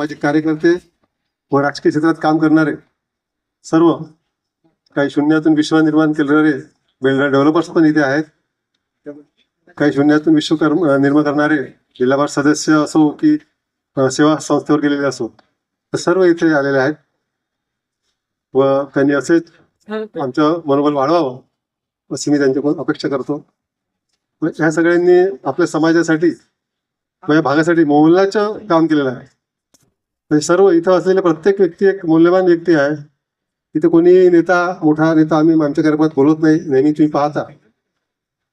सामाजिक कार्यकर्ते व राजकीय क्षेत्रात काम करणारे सर्व काही शून्यातून विश्व निर्माण करणारे बेलगाव डेव्हलपर्स पण इथे आहेत. काही शून्यातून विश्व निर्माण करणारे जिल्हाभर सदस्य असो की सेवा संस्थेवर गेलेले असो तर सर्व इथे आलेले आहेत. व त्यांनी असेच आमचं मनोबल वाढवावं अशी मी त्यांच्याकडून अपेक्षा करतो. ह्या सगळ्यांनी आपल्या समाजासाठी माझ्या भागासाठी मोहल्ल्याचं काम केलेलं आहे. म्हणजे सर्व इथं असलेले प्रत्येक व्यक्ती एक मूल्यवान व्यक्ती आहे. इथे कोणी नेता मोठा नेता आम्ही आमच्या कार्यक्रमात बोलत नाही नेहमी तुम्ही पाहता.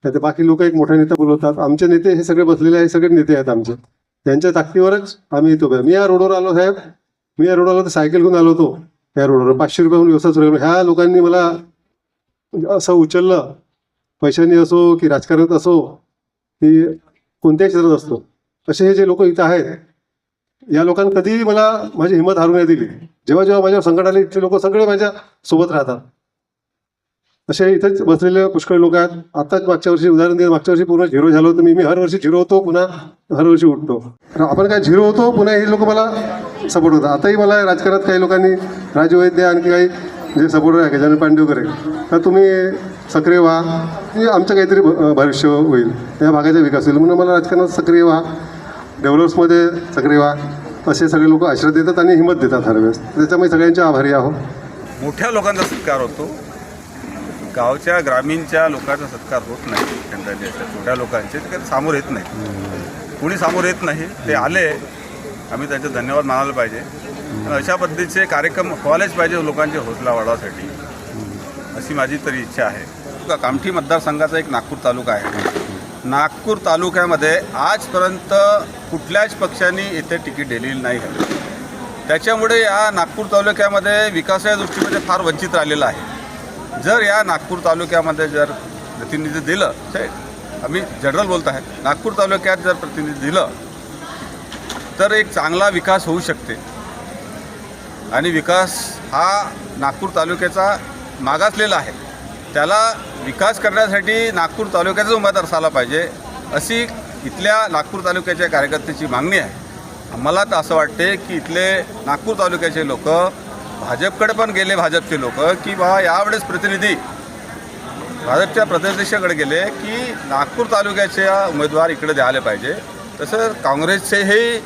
नाही तर बाकी लोक एक मोठा नेता बोलवतात. आमचे नेते हे सगळे बसलेले आहे हे सगळे नेते आहेत आमचे. त्यांच्या ताकदीवरच आम्ही येतो मी या रोडवर आलो साहेब. मी या रोडवर आलो तर सायकल घेऊन आलो होतो. या रोडवर पाचशे रुपयाहून व्यवसाय सुरू ह्या लोकांनी मला असं उचललं. पैशाने असो की राजकारणात असो की कोणत्याही क्षेत्रात असतो असे हे जे लोक इथं आहेत या लोकांनी कधीही मला माझी हिंमत हारू नाही दिली. जेव्हा जेव्हा माझ्या संकट आले इथले लोक सगळे माझ्या सोबत राहतात. असे इथेच बसलेले पुष्कळ लोक आहेत. आताच मागच्या वर्षी उदाहरण दिलं मागच्या वर्षी पूर्ण झिरो झालो होतो मी. मी हर वर्षी झिरो होतो पुन्हा हर वर्षी उठतो. आपण काय झिरो होतो पुन्हा हे लोक मला सपोर्ट होतात आताही मला राजकारणात काही लोकांनी राजू वैद्य आणखी काही जे सपोर्टर आहे गजानन पांडे वगैरे तर तुम्ही सक्रिय व्हा. म्हणजे आमचं काहीतरी भविष्य होईल. या भागाचा विकास होईल. म्हणून मला राजकारणात सक्रिय व्हा. डेव्हलप्समध्ये सक्रिय व्हा असे सगळे लोक आश्रय देतात आणि हिंमत देतात हर वेळेस. त्याच्यामुळे सगळ्यांचे आभारी आहो मोठ्या लोकांचा सत्कार होतो. गावच्या ग्रामीणच्या लोकांचा सत्कार होत नाही. अशा छोट्या लोकांचे ते काही सामोर येत नाही. कोणी सामोर येत नाही ते आले. आम्ही त्यांचे धन्यवाद मानायला पाहिजे. अशा पद्धतीचे कार्यक्रम व्हायलाच पाहिजे लोकांचे हौसला वाढवासाठी अशी माझी तरी इच्छा आहे. का- कामठी मतदारसंघाचा एक नागपूर तालुका आहे. नागपूर तालुक्यामध्ये आजपर्यंत कुठल्याच पक्षाने इथे तिकीट दिलेली नाही आहे. त्याच्यामुळे या नागपूर तालुक्यामध्ये विकासाच्या दृष्टीमध्ये फार वंचित राहिलेलं आहे. जर या नागपूर तालुक्यामध्ये जर प्रतिनिधी दिलं ते आम्ही जनरल बोलत आहे नागपूर तालुक्यात जर प्रतिनिधी दिलं तर एक चांगला विकास होऊ शकते. आणि विकास हा नागपूर तालुक्याचा मागासलेला आहे. त्याला विकास करण्यासाठी नागपूर तालुक्याचा उमेदवार असायला पाहिजे अशी इथल्या नागपूर तालुक्याच्या कार्यकर्त्याची मागणी आहे. मला तर असं वाटते की इथले नागपूर तालुक्याचे लोक भाजपकडे पण गेले भाजपचे लोक की बा यावेळेस प्रतिनिधी भाजपच्या प्रतिनिधीशाकडे गेले की नागपूर तालुक्याच्या उमेदवार इकडे द्यायला पाहिजे. तसं काँग्रेसचेही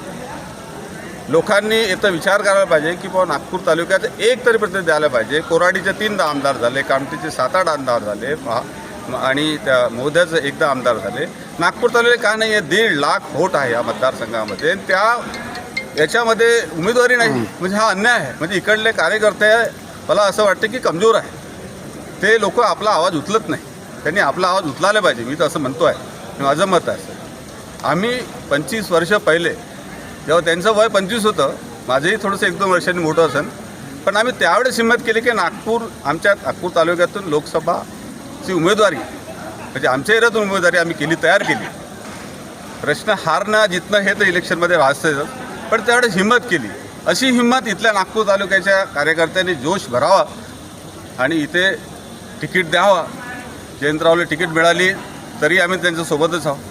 लोकांनी येतं विचार करायला पाहिजे की बाबा नागपूर तालुक्यात एक तरी प्रतिनिधी द्यायला पाहिजे. कोराडीचे तीनदा आमदार झाले कामठीचे सात आठ आमदार झाले. आणि त्या मोहद्याचे एकदा आमदार झाले. नागपूर तालुक्यात का नाही आहे दीड लाख व्होट आहे या मतदारसंघामध्ये. त्या याच्यामध्ये उमेदवारी नाही म्हणजे हा अन्याय आहे. म्हणजे इकडले कार्यकर्ते मला असं वाटतं की कमजोर आहे. ते लोक आपला आवाज उचलत नाही. त्यांनी आपला आवाज उचलायला पाहिजे मी तर असं म्हणतो आहे माझं मत आहे आम्ही पंचवीस वर्ष पहिले जेव्हा त्यांचं वय पंचवीस होतं माझंही थोडंसं एक दोन वर्षांनी मोठं असेल पण आम्ही त्यावेळेस हिंमत केली की नागपूर आमच्या नागपूर तालुक्यातून ची उमेदवारी. म्हणजे आमच्या एरियातून उमेदवारी आम्ही केली तयार केली. प्रश्न हारणं जितणं हे तर इलेक्शनमध्ये वाचतंच पण त्यावेळेस हिंमत केली. अशी हिंमत इथल्या नागपूर तालुक्याच्या कार्यकर्त्यांनी जोश भरावा आणि इथे तिकीट द्यावा. जयंतरावला तिकीट मिळाली तरी आम्ही त्यांच्यासोबतच आहोत.